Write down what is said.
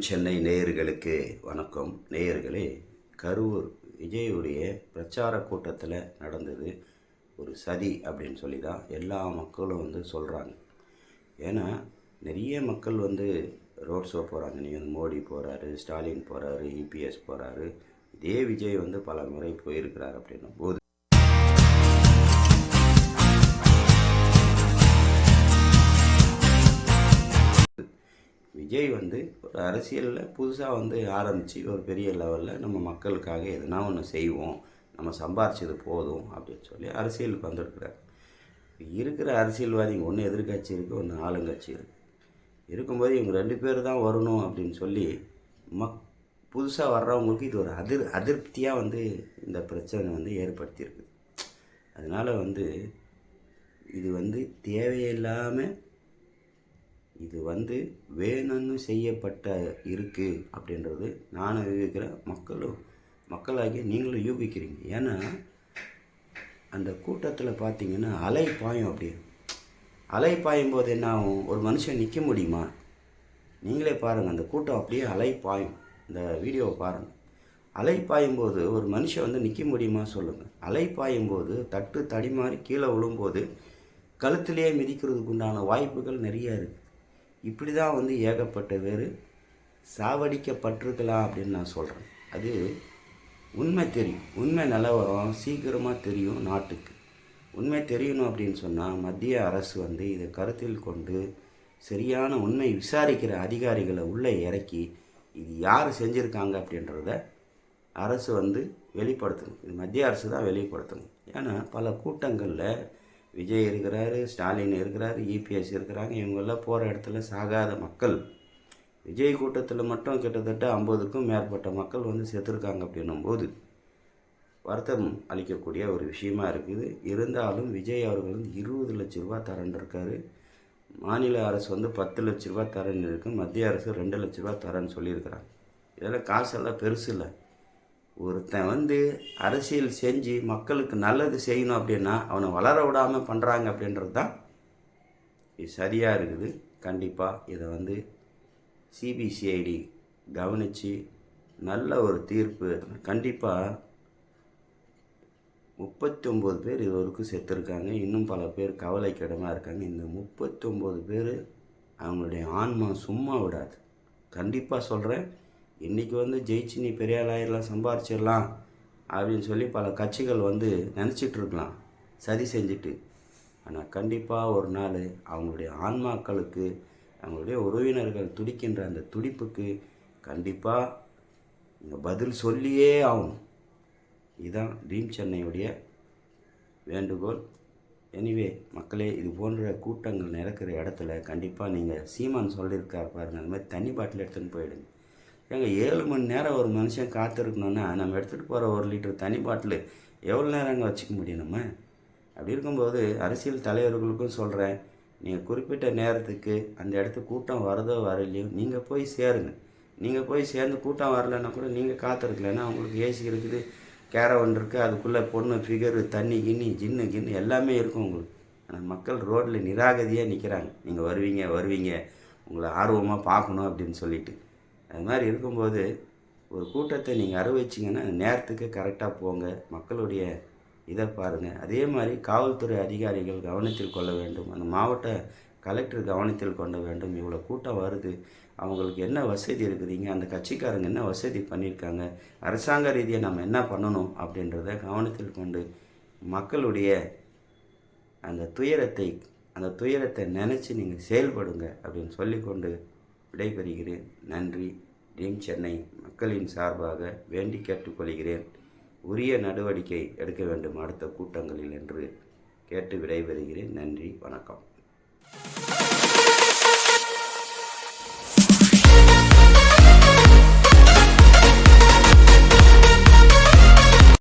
சென்னை நேயர்களுக்கு வணக்கம். நேயர்களே கரூர் விஜயுடைய பிரச்சார கூட்டத்தில் நடந்தது ஒரு சதி அப்படின்னு சொல்லி தான் எல்லா மக்களும் வந்து சொல்கிறாங்க ஏன்னா நிறைய மக்கள் வந்து ரோட் ஷோ போகிறாங்க நீ வந்து மோடி போகிறாரு ஸ்டாலின் போகிறாரு இபிஎஸ் போகிறாரு இதே விஜய் வந்து பல முறை போயிருக்கிறார் அப்படின்னும் போது விஜய் வந்து ஒரு அரசியலில் புதுசாக வந்து ஆரம்பித்து ஒரு பெரிய லெவலில் நம்ம மக்களுக்காக எதுனா ஒன்று செய்வோம் நம்ம சம்பாரிச்சது போதும் அப்படின்னு சொல்லி அரசியலுக்கு வந்திருக்கிறார். இருக்கிற அரசியல்வாதிங்க ஒன்று எதிர்கட்சி இருக்குது ஒன்று ஆளுங்கட்சி இருக்குது இருக்கும்போது இவங்க ரெண்டு பேர் தான் வரணும் அப்படின்னு சொல்லி மக் புதுசாக வர்றவங்களுக்கு இது ஒரு அதிர் அதிருப்தியாக வந்து இந்த பிரச்சனை வந்து ஏற்படுத்தியிருக்கு. அதனால் வந்து இது வந்து தேவையில்லாமல் இது வந்து வேணும்னு செய்யப்பட்ட இருக்குது அப்படின்றது நானும் யூகிக்கிறேன். மக்களும் மக்களாகிய நீங்களும் யூகிக்கிறீங்க. ஏன்னா அந்த கூட்டத்தில் பார்த்தீங்கன்னா அலை பாயும் அப்படியே அலை பாயும் போது என்ன ஆகும்? ஒரு மனுஷன் நிற்க முடியுமா? நீங்களே பாருங்கள் அந்த கூட்டம் அப்படியே அலை பாயும். இந்த வீடியோவை பாருங்கள் அலை பாயும்போது ஒரு மனுஷன் வந்து நிற்க முடியுமா சொல்லுங்கள் அலை பாயும்போது தட்டு தடிமாறி கீழே விழும்போது கழுத்திலேயே மிதிக்கிறதுக்கு உண்டான வாய்ப்புகள் நிறைய இருக்குது இப்படி தான் வந்து ஏகப்பட்ட பேர் சாவடிக்கப்பட்டிருக்கலாம் அப்படின்னு நான் சொல்கிறேன் அது உண்மை தெரியும். உண்மை நிலவரம் சீக்கிரமாக தெரியும் நாட்டுக்கு. உண்மை தெரியணும் அப்படின்னு சொன்னால் மத்திய அரசு வந்து இதை கருத்தில் கொண்டு சரியான உண்மை விசாரிக்கிற அதிகாரிகளை உள்ளே இறக்கி இது யார் செஞ்சுருக்காங்க அப்படின்றத அரசு வந்து வெளிப்படுத்தணும். இது மத்திய அரசு தான் வெளிப்படுத்தணும். ஏன்னா பல கூட்டங்களில் விஜய் இருக்கிறாரு ஸ்டாலின் இருக்கிறாரு இபிஎஸ் இருக்கிறாங்க. இவங்கெல்லாம் போகிற இடத்துல சாகாத மக்கள். விஜய் கூட்டத்தில் மட்டும் கிட்டத்தட்ட ஐம்பதுக்கும் மேற்பட்ட மக்கள் வந்து செத்துருக்காங்க அப்படின்னும் போது வருத்தம் அளிக்கக்கூடிய ஒரு விஷயமா இருக்குது. இருந்தாலும் விஜய் அவர்கள் வந்து இருபது லட்ச ரூபா தரேன்ருக்காரு மாநில அரசு வந்து பத்து லட்ச ரூபா தரேன்னு இருக்குது மத்திய அரசு ரெண்டு லட்ச ரூபா தரேன்னு சொல்லியிருக்கிறாங்க. இதெல்லாம் காசெல்லாம் பெருசு இல்லை. ஒருத்தன் வந்து அரசியல் செஞ்சு மக்களுக்கு நல்லது செய்யணும் அப்படின்னா அவனை வளர விடாமல் பண்ணுறாங்க அப்படின்றது தான் இது சரியாக இருக்குது. கண்டிப்பாக இதை வந்து சிபிசிஐடி கவனித்து நல்ல ஒரு தீர்ப்பு. கண்டிப்பாக முப்பத்தொம்போது பேர் இது வரைக்கும் செத்துருக்காங்க. இன்னும் பல பேர் கவலைக்கிடமாக இருக்காங்க. இந்த முப்பத்தொம்போது பேர் அவங்களுடைய ஆன்மா சும்மா விடாது. கண்டிப்பாக சொல்கிறேன் இன்றைக்கி வந்து ஜெயிச்சு நீ பெரிய ஆளாயிரலாம் சம்பாரிச்சிடலாம் அப்படின்னு சொல்லி பல கட்சிகள் வந்து நினச்சிட்ருக்கலாம் சரி சதி செஞ்சுட்டு. ஆனால் கண்டிப்பாக ஒரு நாள் அவங்களுடைய ஆன்மாக்களுக்கு அவங்களுடைய உறவினர்கள் துடிக்கின்ற அந்த துடிப்புக்கு கண்டிப்பாக இங்கே பதில் சொல்லியே ஆகும் இதுதான் ட்ரீம் சென்னையுடைய வேண்டுகோள். எனிவே மக்களே இது போன்ற கூட்டங்கள் நடக்கிற இடத்துல கண்டிப்பாக நீங்கள் சீமான் சொல்லியிருக்கார் பாருங்கள் அந்த மாதிரி தண்ணி பாட்டில் எடுத்துன்னு போயிடுங்க. ஏங்க ஏழு மணி நேரம் ஒரு மனுஷன் காத்திருக்கணும்னா நம்ம எடுத்துகிட்டு போகிற ஒரு லிட்டர் தனி பாட்டில் எவ்வளோ நேரம் அங்கே வச்சுக்க முடியும் நம்ம? அப்படி இருக்கும்போது அரசியல் தலைவர்களுக்கும் சொல்கிறேன் நீங்கள் குறிப்பிட்ட நேரத்துக்கு அந்த இடத்துக்கு கூட்டம் வரதோ வரலையோ நீங்கள் போய் சேருங்க. நீங்கள் போய் சேர்ந்து கூட்டம் வரலைன்னா கூட நீங்கள் காத்திருக்கலன்னா ஏன்னா உங்களுக்கு ஏசி இருக்குது கேரவன் இருக்குது அதுக்குள்ளே பொண்ணு ஃபிகரு தண்ணி கிண்ணி ஜின்னு கின்னு எல்லாமே இருக்கும் உங்களுக்கு. ஆனால் மக்கள் ரோட்டில் நிராகதியாக நிற்கிறாங்க நீங்கள் வருவீங்க வருவீங்க உங்களை ஆர்வமாக பார்க்கணும் அப்படின்னு சொல்லிட்டு. அது மாதிரி இருக்கும்போது ஒரு கூட்டத்தை நீங்கள் அறிவிச்சிங்கன்னா நேரத்துக்கு கரெக்டாக போங்க. மக்களுடைய இதை பாருங்கள் அதே மாதிரி காவல்துறை அதிகாரிகள் கவனத்தில் கொள்ள வேண்டும். அந்த மாவட்ட கலெக்டர் கவனத்தில் கொள்ள வேண்டும். இவ்வளோ கூட்டம் வருது. அவங்களுக்கு என்ன வசதி இருக்குதுங்க அந்த கட்சிக்காரங்க என்ன வசதி பண்ணியிருக்காங்க? அரசாங்க ரீதியாக நம்ம என்ன பண்ணணும் அப்படின்றத கவனத்தில் கொண்டு மக்களுடைய அந்த துயரத்தை அந்த துயரத்தை நினச்சி நீங்கள் செயல்படுங்க அப்படின்னு சொல்லிக்கொண்டு விடைபெறுகிறேன். நன்றி. டீம் சென்னை மக்களின் சார்பாக வேண்டி கேட்டுக்கொள்கிறேன். உரிய நடவடிக்கை எடுக்க வேண்டும் அடுத்த கூட்டங்களில் என்று கேட்டு விடைபெறுகிறேன். நன்றி. வணக்கம்.